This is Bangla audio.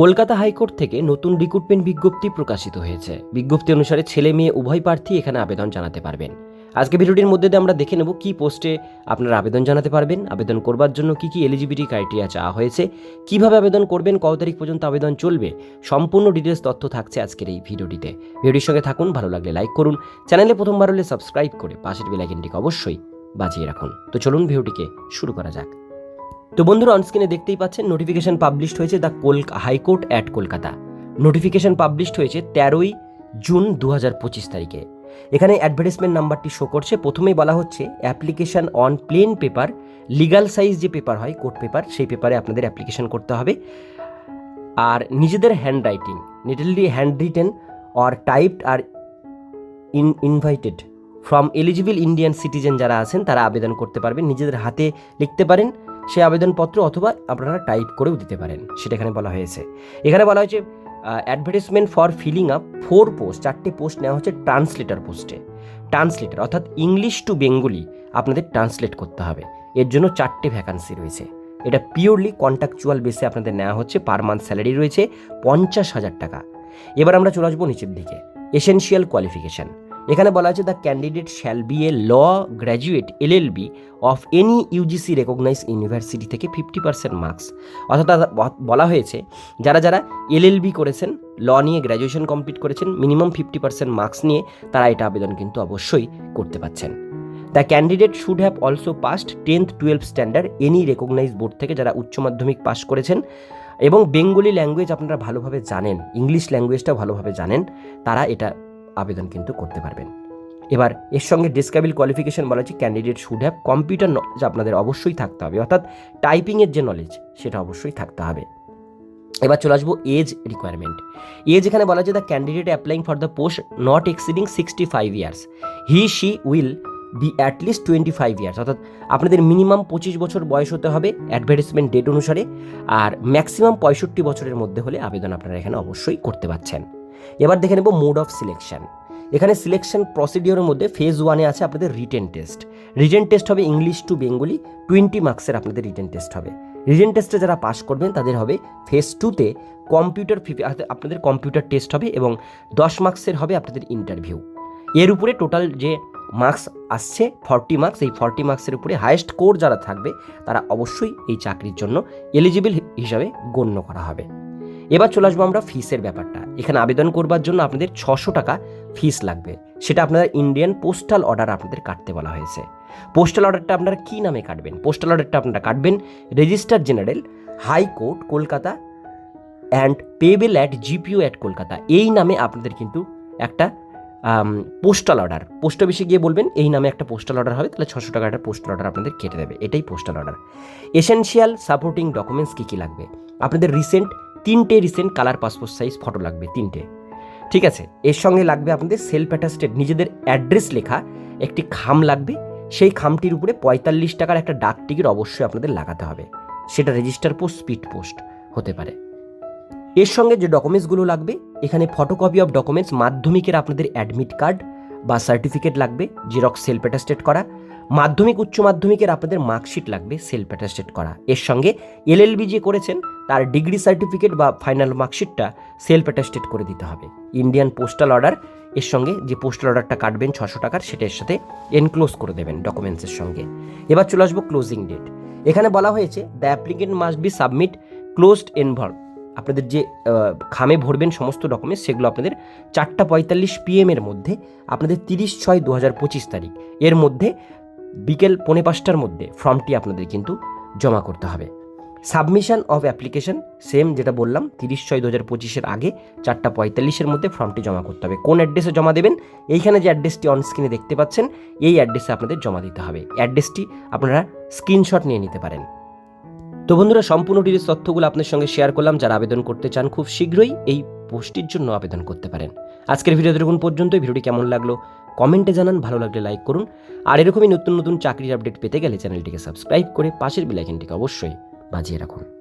কলকাতা হাইকোর্ট থেকে নতুন রিক্রুটমেন্ট বিজ্ঞপ্তি প্রকাশিত হয়েছে। বিজ্ঞপ্তি অনুসারে ছেলে মেয়ে উভয় প্রার্থী এখানে আবেদন জানাতে পারবেন। আজকে ভিডিওটির মধ্যে দিয়ে আমরা দেখে নেব কি পোস্টে আপনারা আবেদন জানাতে পারবেন, আবেদন করবার জন্য কি কি এলিজিবিলিটি ক্রাইটেরিয়া চাওয়া হয়েছে, কীভাবে আবেদন করবেন, কত তারিখ পর্যন্ত আবেদন চলবে, সম্পূর্ণ ডিটেলস তথ্য থাকছে আজকের এই ভিডিওটিতে। ভিডিওটির সঙ্গে থাকুন, ভালো লাগলে লাইক করুন, চ্যানেলে প্রথমবার হলে সাবস্ক্রাইব করে পাশের বেলাইকেনটিকে অবশ্যই বাজিয়ে রাখুন। তো চলুন ভিডিওটিকে শুরু করা যাক। তো বন্ধুরা অনস্ক্রিনে দেখতেই পাচ্ছেন নোটিফিকেশন পাবলিশড হয়েছে the Cal high court at Kolkata notification published হয়েছে তেরোই জুন দু হাজার পঁচিশ তারিখে। এখানে অ্যাডভার্টাইজমেন্ট নাম্বারটি শো করছে। প্রথমেই বলা হচ্ছে application on plain paper legal size যে পেপার হয় কোর্ট পেপার সেই পেপারে আপনাদের অ্যাপ্লিকেশন করতে হবে। আর নিজেদের hand writing neatly hand written or typed are in invited from eligible Indian citizen যারা আছেন, তারা আবেদন করতে পারবেন। নিজেদের হাতে লিখতে পারেন। সেই আবেদনপত্র অথবা আপনারা টাইপ করেও দিতে পারেন, সেটা এখানে বলা হয়েছে। এখানে বলা হয়েছে advertisement for filling up four post চারটে পোস্ট নেওয়া হচ্ছে ট্রান্সলেটার পোস্টে ট্রান্সলেটার অর্থাৎ ইংলিশ টু বেঙ্গলি আপনাদের ট্রান্সলেট করতে হবে। এর জন্য চারটে ভ্যাকান্সি রয়েছে। এটা পিওরলি কন্ট্রাকচুয়াল বেসে আপনাদের নেওয়া হচ্ছে পার মান্থ স্যালারি রয়েছে, পঞ্চাশ হাজার টাকা। এবার আমরা চলে আসব নিচের দিকে। এসেনশিয়াল কোয়ালিফিকেশান এখানে বলা হয়েছে the candidate shall be a law graduate L L B of any UGC recognise university থেকে ফিফটি পার্সেন্ট মার্কস অর্থাৎ বলা হয়েছে, যারা যারা এল এল বি করেছেন ল নিয়ে গ্র্যাজুয়েশন কমপ্লিট করেছেন মিনিমাম ফিফটি পার্সেন্ট মার্কস নিয়ে তারা এটা আবেদন কিন্তু অবশ্যই করতে পারছেন। The candidate should have also passed tenth twelve standard any recognise board থেকে যারা উচ্চ মাধ্যমিক পাস করেছেন এবং বেঙ্গলি ল্যাঙ্গুয়েজ আপনারা ভালোভাবে জানেন ইংলিশ ল্যাঙ্গুয়েজটাও ভালোভাবে জানেন, তারা এটা আবেদন কিন্তু করতে পারবেন। এবার, এর সঙ্গে ডিসকাবিল কোয়ালিফিকেশন বলা হচ্ছে candidate should have computer knowledge আপনাদের অবশ্যই থাকতে হবে। অর্থাৎ টাইপিংয়ের যে নলেজ সেটা অবশ্যই থাকতে হবে। এবার চলে আসব এজ রিকোয়ারমেন্ট এজ এখানে বলা হচ্ছে the candidate applying for the post not exceeding sixty five years he she will be at least twenty five years অর্থাৎ আপনাদের মিনিমাম পঁচিশ বছর বয়স হতে হবে অ্যাডভার্টাইজমেন্ট ডেট অনুসারে, আর ম্যাক্সিমাম পঁয়ষট্টি বছরের মধ্যে হলে আবেদন আপনারা এখানে অবশ্যই করতে পারছেন। এবার দেখে নেব মোড অফ সিলেকশন এখানে সিলেকশন প্রসিডিওরের মধ্যে ফেজ ওয়ানে আছে আপনাদের রিটেন টেস্ট রিটেন টেস্ট হবে ইংলিশ টু বেঙ্গলি টোয়েন্টি মার্কসের আপনাদের রিটেন টেস্ট হবে। রিটেন টেস্টে যারা পাস করবেন, তাদের হবে ফেজ টুতে কম্পিউটার আপনাদের কম্পিউটার টেস্ট হবে এবং দশ মার্কসের হবে আপনাদের ইন্টারভিউ এর উপরে টোটাল যে মার্কস আসছে ফর্টি মার্কস এই ফর্টি মার্কসের উপরে হায়েস্ট কোর যারা থাকবে, তারা অবশ্যই এই চাকরির জন্য এলিজিবল হিসাবে গণ্য করা হবে। এবার চলে আসব আমরা ফিসের ব্যাপারটা। এখানে আবেদন করবার জন্য আপনাদের ছশো টাকা ফিস লাগবে। সেটা আপনারা ইন্ডিয়ান পোস্টাল অর্ডার আপনাদের কাটতে বলা হয়েছে। পোস্টাল অর্ডারটা আপনারা কী নামে কাটবেন? পোস্টাল অর্ডারটা আপনারা কাটবেন registrar general high court Kolkata and payable at GPO at Kolkata এই নামে আপনাদের কিন্তু একটা পোস্টাল অর্ডার পোস্ট অফিসে গিয়ে বলবেন, এই নামে একটা পোস্টাল অর্ডার হবে, তাহলে ছশো টাকা একটা পোস্টাল অর্ডার আপনাদের কেটে দেবে। এটাই postal order essential supporting documents কী কী লাগবে? আপনাদের রিসেন্ট তিনটে recent colour passport size photo লাগবে, তিনটে। ঠিক আছে, এর সঙ্গে লাগবে আপনাদের সেলফ অ্যাটাস্টেড নিজেদের অ্যাড্রেস লেখা একটি খাম লাগবে, সেই খামটির উপরে পঁয়তাল্লিশ টাকার একটা ডাক টিকিট অবশ্যই আপনাদের লাগাতে হবে। সেটা রেজিস্টার পোস্ট স্পিড পোস্ট হতে পারে। এর সঙ্গে যে ডকুমেন্টসগুলো লাগবে, এখানে ফটোকপি অফ ডকুমেন্টস মাধ্যমিকের আপনাদের অ্যাডমিট কার্ড বা সার্টিফিকেট লাগবে জেরক্স সেলফ অ্যাটাস্টেড করা মাধ্যমিক, উচ্চ মাধ্যমিকের আপনাদের মার্কশিট লাগবে সেলফ অ্যাটাস্টেড করা। এর সঙ্গে এলএলবি যে করেছেন, তার ডিগ্রি সার্টিফিকেট বা ফাইনাল মার্কশিটটা সেলফ অ্যাটাস্টেড করে দিতে হবে। ইন্ডিয়ান পোস্টাল অর্ডার এর সঙ্গে যে পোস্টাল অর্ডারটা কাটবেন ছশো টাকার, সেটা এর সাথে এনক্লোজ করে দেবেন ডকুমেন্টসের সঙ্গে। এবার চলে আসব ক্লোজিং ডেট এখানে বলা হয়েছে the applicant must be submit closed envelope আপনাদের যে খামে ভরবেন সমস্ত ডকুমেন্টস সেগুলো আপনাদের চারটা পঁয়তাল্লিশ পিএম এর মধ্যে, আপনাদের তিরিশ ছয় দু হাজার পঁচিশ তারিখ। এর মধ্যে বিকেল পৌনে পাঁচটার মধ্যে ফর্মটি আপনাদের কিন্তু জমা করতে হবে। সাবমিশন অফ অ্যাপ্লিকেশন সেম যেটা বললাম, তিরিশ ছয় দু হাজার পঁচিশের আগে চারটা পঁয়তাল্লিশের মধ্যে ফর্মটি জমা করতে হবে। কোন অ্যাড্রেসে জমা দেবেন? এইখানে যে অ্যাড্রেসটি অন স্ক্রিনে দেখতে পাচ্ছেন, এই অ্যাড্রেসে আপনাদের জমা দিতে হবে। অ্যাড্রেসটি আপনারা স্ক্রিনশট নিয়ে নিতে পারেন। তো বন্ধুরা, সম্পূর্ণ ডিটেলস তথ্যগুলো আপনার সঙ্গে শেয়ার করলাম। যারা আবেদন করতে চান, খুব শীঘ্রই এই পোস্টটির জন্য আবেদন করতে পারেন। আজকের ভিডিও দেখুন পর্যন্ত ভিডিওটি কেমন লাগল? কমেন্টে জানান, ভালো লাগলে লাইক করুন। আর এরকমই নতুন নতুন চাকরির আপডেট পেতে গেলে চ্যানেলটিকে সাবস্ক্রাইব করে পাশের বেলাইকেনটিকে অবশ্যই বাজিয়ে রাখুন।